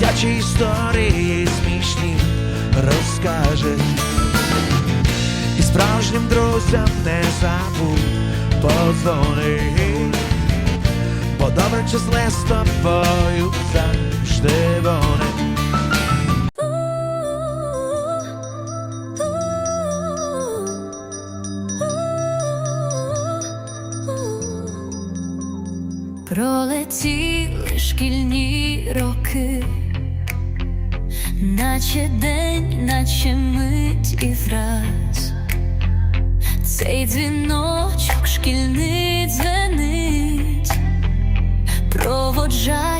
Дитячі історії смішні розкаже. І справжнім друзям не забудь подзвони. Бо добре числе з тобою завжди вони. Пролетіли шкільні роки, наче день, наче мить і фраз, Цей дзвіночок шкільний дзвенить, проводжає